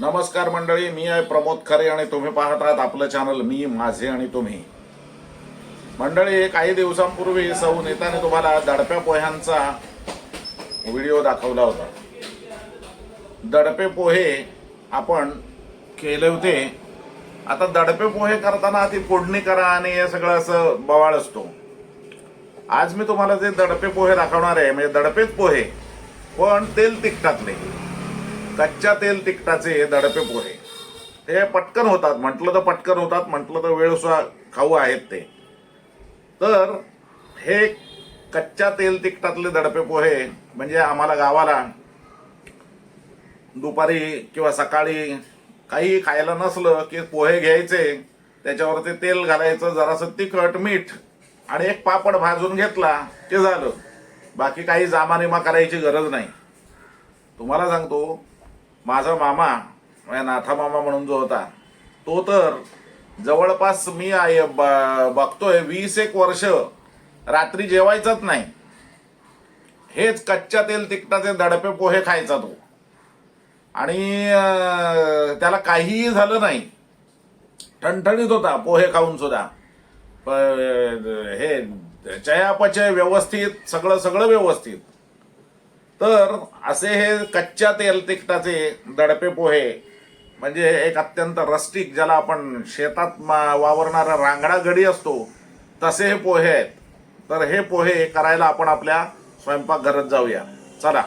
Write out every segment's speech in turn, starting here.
नमस्कार मंडळी मी आहे प्रमोद खरे आणि तुम्ही पाहत आहात आपलं चॅनल मी माझे आणि तुम्ही. मंडळी काही दिवसांपूर्वी सौ नेताने तुम्हाला दडप्या पोह्यांचा व्हिडिओ दाखवला होता. दडपे पोहे आपण केले होते. आता दडपे पोहे करताना ती फोडणी करा आणि हे सगळं असं बवाळ असतो. आज मी तुम्हाला जे दडपे पोहे दाखवणार आहे म्हणजे दडपेच पोहे पण तेल तिखटातले. कच्च्या तेल तिखटाचे दडपे पोहे. हे पटकन होतात. म्हटलं तर पटकन होतात म्हटलं तर वेळसुद्धा खाऊ आहेत ते. तर हे कच्च्या तेल तिखटातले दडपे पोहे म्हणजे आम्हाला गावाला दुपारी किंवा सकाळी काही खायला नसलं की पोहे घ्यायचे त्याच्यावरती तेल घालायचं जरासं तिखट मीठ आणि एक पापड भाजून घेतला की झालं. बाकी काही जामानिमा करायची गरज नाही. तुम्हाला सांगतो माझा मामा म्हणजे नाथा मामा म्हणून जो होता तो तर जवळपास मी आहे ब- बघतोय वीस एक वर्ष रात्री जेवायचंच नाही. हेच कच्च्या तेल तिखटाचे दडपे पोहे खायचा तो. आणि त्याला काहीही झालं नाही. ठणठणीत होता पोहे खाऊन सुद्धा. हे चयापचय व्यवस्थित सगळं सगळं व्यवस्थित. तर असे हे कच्च्या तेल तिखटाचे दडपे पोहे म्हणजे एक अत्यंत रस्टिक ज्याला आपण शेतात वावरणारा रांगडा गडी असतो तसे हे पोहे आहेत. तर हे पोहे करायला आपण आपल्या स्वयंपाकघरात जाऊया. चला.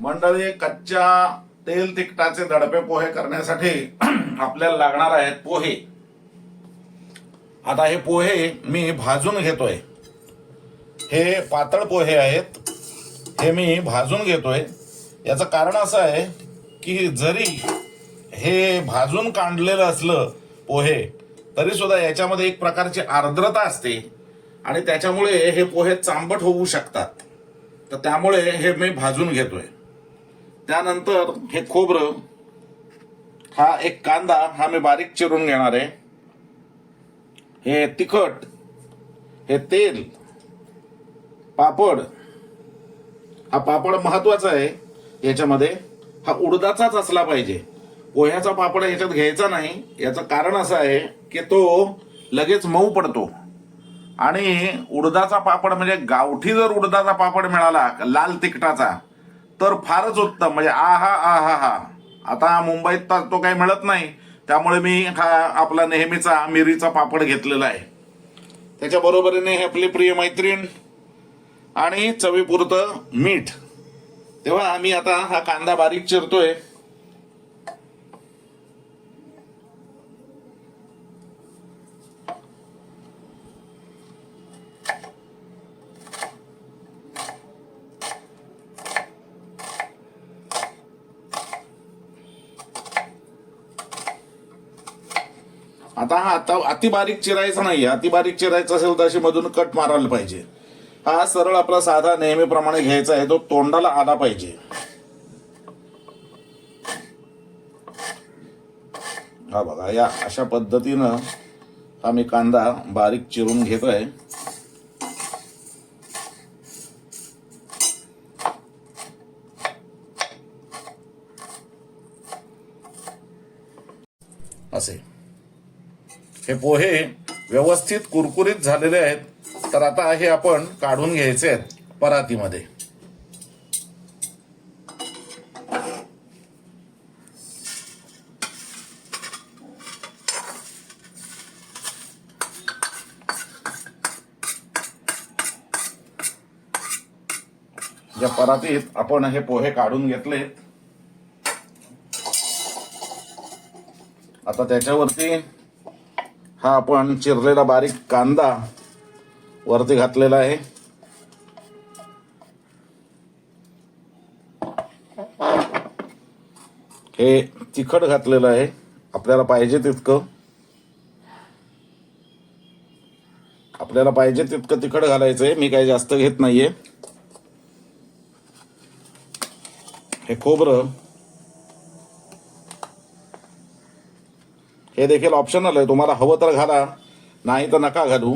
मंडळी कच्च्या तेल तिखटाचे दडपे पोहे करण्यासाठी आपल्याला लागणार आहेत पोहे. आता हे पोहे मी भाजून घेतोय. हे पातळ पोहे आहेत. हे मी भाजून घेतोय. याचं कारण असं आहे की जरी हे भाजून काढलेलं असलं पोहे तरी सुद्धा याच्यामध्ये एक प्रकारची आर्द्रता असते आणि त्याच्यामुळे हे पोहे चांबट होऊ शकतात. तर त्यामुळे हे मी भाजून घेतोय. त्यानंतर हे खोबरं हा एक कांदा हा मी बारीक चिरून घेणार आहे. हे तिखट हे तेल पापड हा पापड महत्त्वाचा आहे. याच्यामध्ये हा उडदाचाच असला पाहिजे. पोह्याचा पापड याच्यात घ्यायचा नाही. याचं कारण असं आहे की तो लगेच मऊ पडतो. आणि उडदाचा पापड म्हणजे गावठी जर उडदाचा पापड मिळाला लाल तिखटाचा तर फारच उत्तम. म्हणजे आ हा आ हा हा. आता मुंबईत तर तो काही मिळत नाही. त्यामुळे मी हा आपला नेहमीचा मिरीचा पापड घेतलेला आहे. त्याच्या बरोबरीने हे आपली प्रिय मैत्रीण आणि चवीपुरतं मीठ. तेव्हा आम्ही आता हा कांदा बारीक चिरतोय. आता हा आता अति बारीक चिरायचं नाही अति बारीक चिरायचं असेल तर अशी मधून कट मारायला पाहिजे. हा सरळ आपला साधा नेहमीप्रमाणे घ्यायचा आहे तो तोंडाला आला पाहिजे. हा बघा या अशा पद्धतीनं हा मी कांदा बारीक चिरून घेतोय. असे. हे पोहे व्यवस्थित कुरकुरीत झालेले आहेत. तर आता हे आपण काढून घ्यायचे आहेत परातीमध्ये. या परातीत आपण हे पोहे काढून घेतले. आता त्याच्यावरती हा आपण चिरलेला बारीक कांदा वरती घातलेला आहे. हे तिखट घातलेलं आहे. आपल्याला पाहिजे तितकं. आपल्याला पाहिजे तितकं तिखट घालायचंय मी काही जास्त घेत नाहीये. हे खोबरं. हे देखील ऑप्शनल आहे. तुम्हाला हवं तर घाला. नाही तर नका घालू.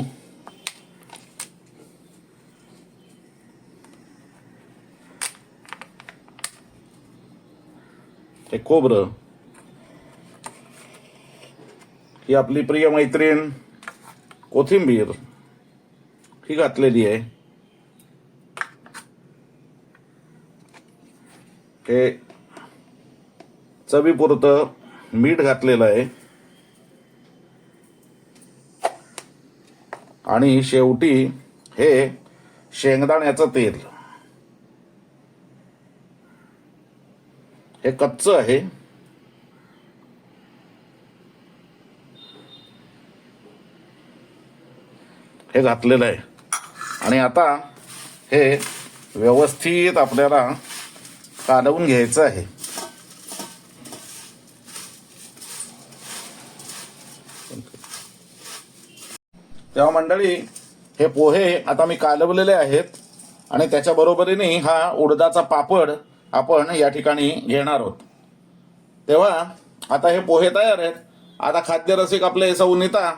हे खोबरं. ही आपली प्रिय मैत्रीण कोथिंबीर ही घातलेली आहे. हे चवीपुरतं मीठ घातलेलं आहे. आणि शेवटी हे शेंगदाण्याचं तेल. हे कच्च आहे. हे घातलेलं आहे. आणि आता हे व्यवस्थित आपल्याला कालवून घ्यायचं आहे. तेव्हा मंडळी हे पोहे आता मी कालवलेले आहेत आणि त्याच्या बरोबरीने हा उडदाचा पापड आपण या ठिकाणी घेणार आहोत. तेव्हा आता हे पोहे तयार आहेत. आता खाद्य रसिक आपले सौनिता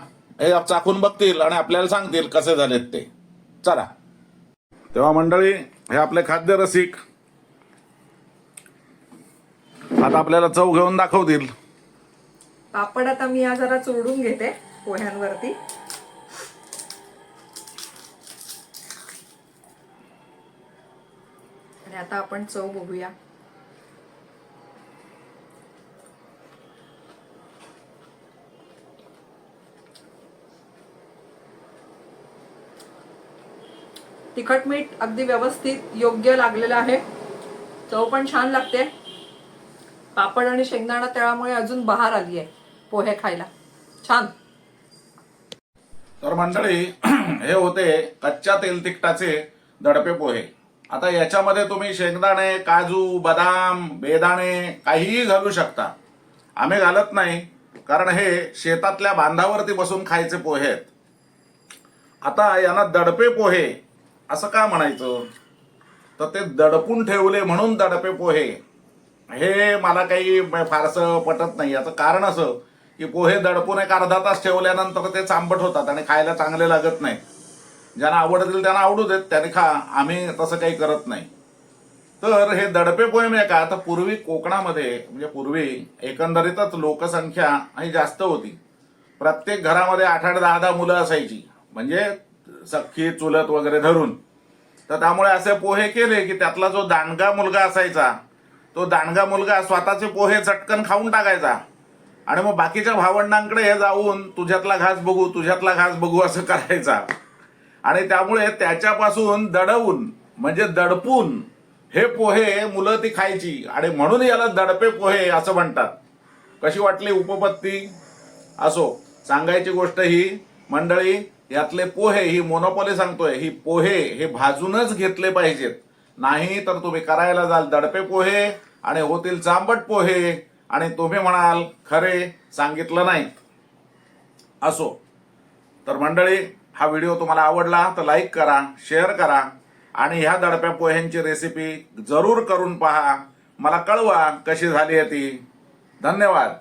हे चाखून बघतील आणि आपल्याला सांगतील कसे झालेत ते. चला. तेव्हा मंडळी हे आपले खाद्यरसिक आता आपल्याला चव घेऊन दाखवतील. पापड आता मी हा जरा चोडून घेते पोह्यांवरती. आणि आता आपण चव बघूया. तिखट मीठ अगदी व्यवस्थित योग्य लागलेलं आहे. चव पण छान लागते. पापड आणि शेंगदाणा तळामुळे अजून बहार आली आहे पोहे खायला. छान. तर मंडळी हे होते कच्च्या तेल तिखटाचे दडपे पोहे. आता याच्यामध्ये तुम्ही शेंगदाणे काजू बदाम बेदाणे काहीही घालू शकता. आम्ही घालत नाही कारण हे शेतातल्या बांधावरती बसून खायचे पोहे आहेत. आता यांना दडपे पोहे असं का म्हणायचं? तर ते दडपून ठेवले म्हणून दडपे पोहे. हे मला काही फारसं पटत नाही. याचं कारण असं की पोहे दडपून एक अर्धा तास ठेवल्यानंतर ते चांबट होतात आणि खायला चांगले लागत नाही. ज्यांना आवडतील त्यांना आवडू देत त्याने खा आम्ही तसं काही करत नाही. तर हे दडपे पोहे आहे का? तर पूर्वी कोकणामध्ये म्हणजे पूर्वी एकंदरीतच लोकसंख्या ही जास्त होती. प्रत्येक घरामध्ये आठ आठ दहा दहा मुलं असायची. म्हणजे सख्खी चुलत वगैरे धरून. तर त्यामुळे असे पोहे केले की त्यातला जो दांडगा मुलगा असायचा तो दांडगा मुलगा स्वतःचे पोहे चटकन खाऊन टाकायचा. आणि मग बाकीच्या भावंडांकडे हे जाऊन तुझ्यातला घास बघू तुझ्यातला घास बघू असं करायचा. आणि त्यामुळे त्याच्यापासून दडवून म्हणजे दडपून हे पोहे मुलं ती खायची. आणि म्हणून याला दडपे पोहे असं म्हणतात. कशी वाटली उपपत्ती? असो सांगायची गोष्ट ही मंडळी यातले पोहे ही मोनोपॉली सांगतोय ही पोहे हे भाजूनच घेतले पाहिजेत. नाही तर तुम्ही करायला जाल दडपे पोहे आणि होतील चांबट पोहे. आणि तुम्ही म्हणाल खरे सांगितलं नाही. असो. तर मंडळी हा व्हिडिओ तुम्हाला आवडला तर लाईक करा शेअर करा आणि ह्या दडप्या पोह्यांची रेसिपी जरूर करून पहा. मला कळवा कशी झाली आहे ती. धन्यवाद.